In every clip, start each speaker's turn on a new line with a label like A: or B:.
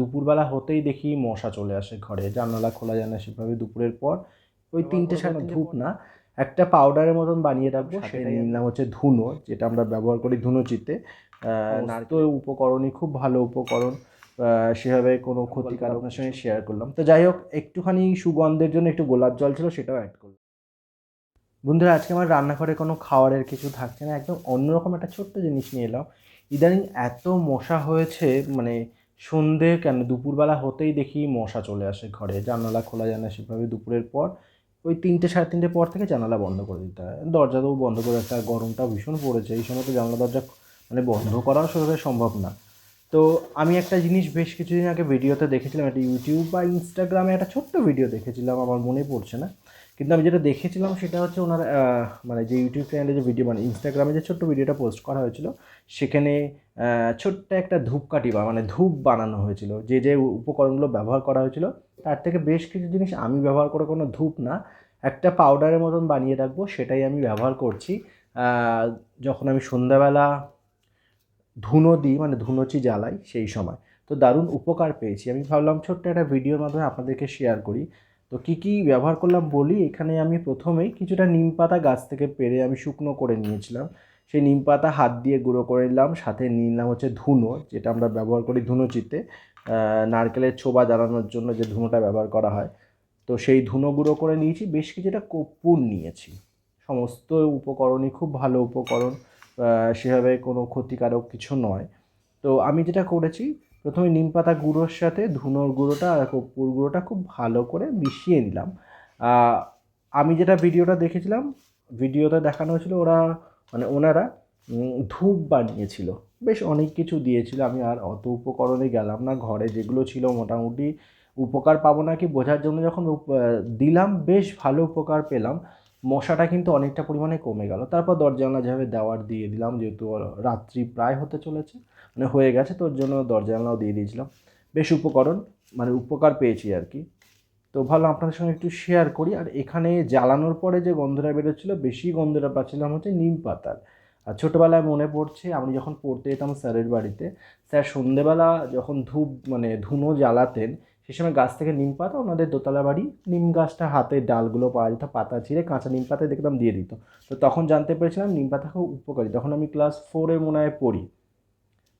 A: দুপুরবেলা হতেই দেখি মশা চলে আসে ঘরে। জানালা খোলা যায় না সেভাবে দুপুরের পর। ওই তিনটে সাড়ে ধূপ না একটা পাউডারের মতন বানিয়ে রাখব সেটা নিলাম হচ্ছে ধুনো যেটা আমরা ব্যবহার করি ধুনোচিতে। তো উপকরণই খুব ভালো উপকরণ। সেভাবে কোনো ক্ষতিকারক আপনার সঙ্গে শেয়ার করলাম। তো যাই হোক একটুখানি সুগন্ধের জন্য একটু গোলাপ জল ছিল সেটাও অ্যাড করলাম। বন্ধুরা আজকে আমার রান্নাঘরে কোনো খাওয়ারের কিছু থাকছে না একদম অন্যরকম একটা ছোট্ট জিনিস নিয়ে এলাম। ইদানিং এত মশা হয়েছে মানে সন্ধে কেন? দুপুরবেলা হতেই দেখি মশা চলে আসে ঘরে। জানালা খোলা যায় না সেভাবে দুপুরের পর। ওই তিনটে, সাড়ে তিনটে পর থেকে জানালা বন্ধ করে দিতে হয়। দরজাটাও বন্ধ করে একটা গরমটা ভীষণ পড়েছে। এই সময় তো জানলা, দরজা মানে বন্ধ করাও সেভাবে সম্ভব না। তো আমি একটা জিনিস বেশ কিছুদিন আগে ভিডিওতে দেখেছিলাম, একটা ইউটিউব বা ইনস্টাগ্রামে একটা ছোট্ট ভিডিও দেখেছিলাম। আমার মনে পড়ছে না। কিন্তু আমি যেটা দেখেছিলাম সেটা হচ্ছে ওনার মানে যে ইউটিউব চ্যানেলে যে ভিডিও মানে ইনস্টাগ্রামে যে ছোট্ট ভিডিওটা পোস্ট করা হয়েছিল, সেখানে ছোট্ট একটা ধূপকাঠি বা মানে ধূপ বানানো হয়েছিল। যে যে উপকরণগুলো ব্যবহার করা হয়েছিল, তার থেকে বেশ কিছু জিনিস আমি ব্যবহার করে কোনো ধূপ না, একটা পাউডারের মতন বানিয়ে রাখব, সেটাই আমি ব্যবহার করছি। যখন আমি সন্ধ্যাবেলা ধুনো দিই মানে ধুনোচি জ্বালাই সেই সময়, তো দারুণ উপকার পেয়েছি। আমি ভাবলাম ছোট্ট একটা ভিডিওর মাধ্যমে আপনাদেরকে শেয়ার করি। তো কী কী ব্যবহার করলাম বলি, এখানে আমি প্রথমেই কিছুটা নিম পাতা গাছ থেকে পেরে আমি শুকনো করে নিয়েছিলাম। সেই নিম পাতা হাত দিয়ে গুঁড়ো করে নিলাম, সাথে নিলাম হচ্ছে ধুনো, যেটা আমরা ব্যবহার করি ধুনোচিতে নারকেলের ছোবা জ্বালানোর জন্য যে ধুনোটা ব্যবহার করা হয়। তো সেই ধুনো গুঁড়ো করে নিয়েছি, বেশ কিছুটা কর্পূর নিয়েছি। সমস্ত উপকরণই খুব ভালো উপকরণ সেভাবে কোনো ক্ষতিকারক কিছু নয়। তো আমি যেটা করেছি প্রথমে নিম পাতা গুঁড়োর সাথে, ধুনোর গুঁড়োটা আর কর্পূর গুঁড়োটা খুব ভালো করে মিশিয়ে নিলাম। আমি যেটা ভিডিওটা দেখেছিলাম, ভিডিওতে দেখানো হয়েছিল ওরা মানে ওনারা ধূপ বানিয়েছিল। বেশ অনেক কিছু দিয়েছিল, আমি আর অত উপকরণে গেলাম না। ঘরে যেগুলো ছিল মোটামুটি উপকার পাবো না কি বোঝার জন্য যখন দিলাম, বেশ ভালো উপকার পেলাম। মশাটা কিন্তু অনেকটা পরিমাণে কমে গেল। তারপর দরজা জানলা যেভাবে দেওয়ার দিয়ে দিলাম, যেহেতু রাত্রি প্রায় হতে চলেছে মানে হয়ে গেছে তোর জন্য দরজা জানলাও দিয়ে দিয়েছিলাম। বেশ উপকরণ মানে উপকার পেয়েছি আর কি। তো ভালো আপনাদের সঙ্গে একটু শেয়ার করি, আর এখানে জ্বালানোর পরে যে গন্ধটা বেরোচ্ছিলো, বেশি গন্ধটা পাচ্ছিলাম হচ্ছে নিম পাতার। আর ছোটোবেলায় মনে পড়ছে, আমি যখন পড়তে যেতাম স্যারের বাড়িতে, স্যার সন্ধেবেলা যখন ধূপ মানে ধুনো জ্বালাতেন সে সময় গাছ থেকে নিম পাতা, ওনাদের দোতলা বাড়ি নিম গাছটা হাতে ডালগুলো পাওয়া যেত পাতা ছিঁড়ে কাঁচা নিম পাতা দেখতাম দিয়ে দিত। তো তখন জানতে পেরেছিলাম নিম পাতা খুব উপকারী। তখন আমি ক্লাস ফোরে মনে হয় পড়ি।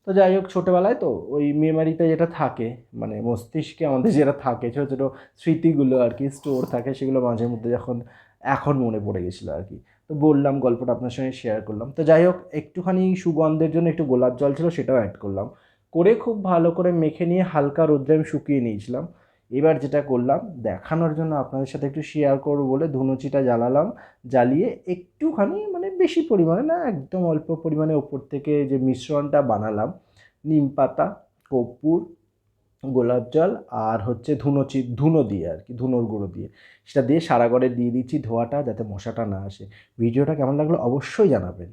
A: তো যাই হোক, ছোটোবেলায় তো ওই মেমারিতে যেটা থাকে মানে মস্তিষ্কে আমাদের যেটা থাকে, ছোটো ছোটো স্মৃতিগুলো আর কি স্টোর থাকে, সেগুলো মাঝে মধ্যে যখন, এখন মনে পড়ে গেছিল আর কি। তো বললাম, গল্পটা আপনার সঙ্গে শেয়ার করলাম। তো যাই হোক, একটুখানি সুগন্ধের জন্য একটু গোলাপ জল ছিল, সেটাও অ্যাড করলাম। করে খুব ভালো করে মেখে নিয়ে হালকা রোদ্রে আমি শুকিয়ে নিয়েছিলাম। এবার যেটা করলাম, দেখানোর জন্য আপনাদের সাথে একটু শেয়ার করব বলে ধুনুচিটা জ্বালালাম, জ্বালিয়ে একটুখানি মানে বেশি পরিমাণে না, একদম অল্প পরিমাণে ওপর থেকে যে মিশ্রণটা বানালাম, নিম পাতা, কর্পূর, গোলাপ জল আর হচ্ছে ধুনোচি, ধুনো দিয়ে আর কি, ধুনোর গুঁড়ো দিয়ে। সেটা দিয়ে সারা ঘরে দিয়ে দিচ্ছি ধোয়াটা যাতে মশাটা না আসে। ভিডিওটা কেমন লাগল অবশ্যই জানাবেন।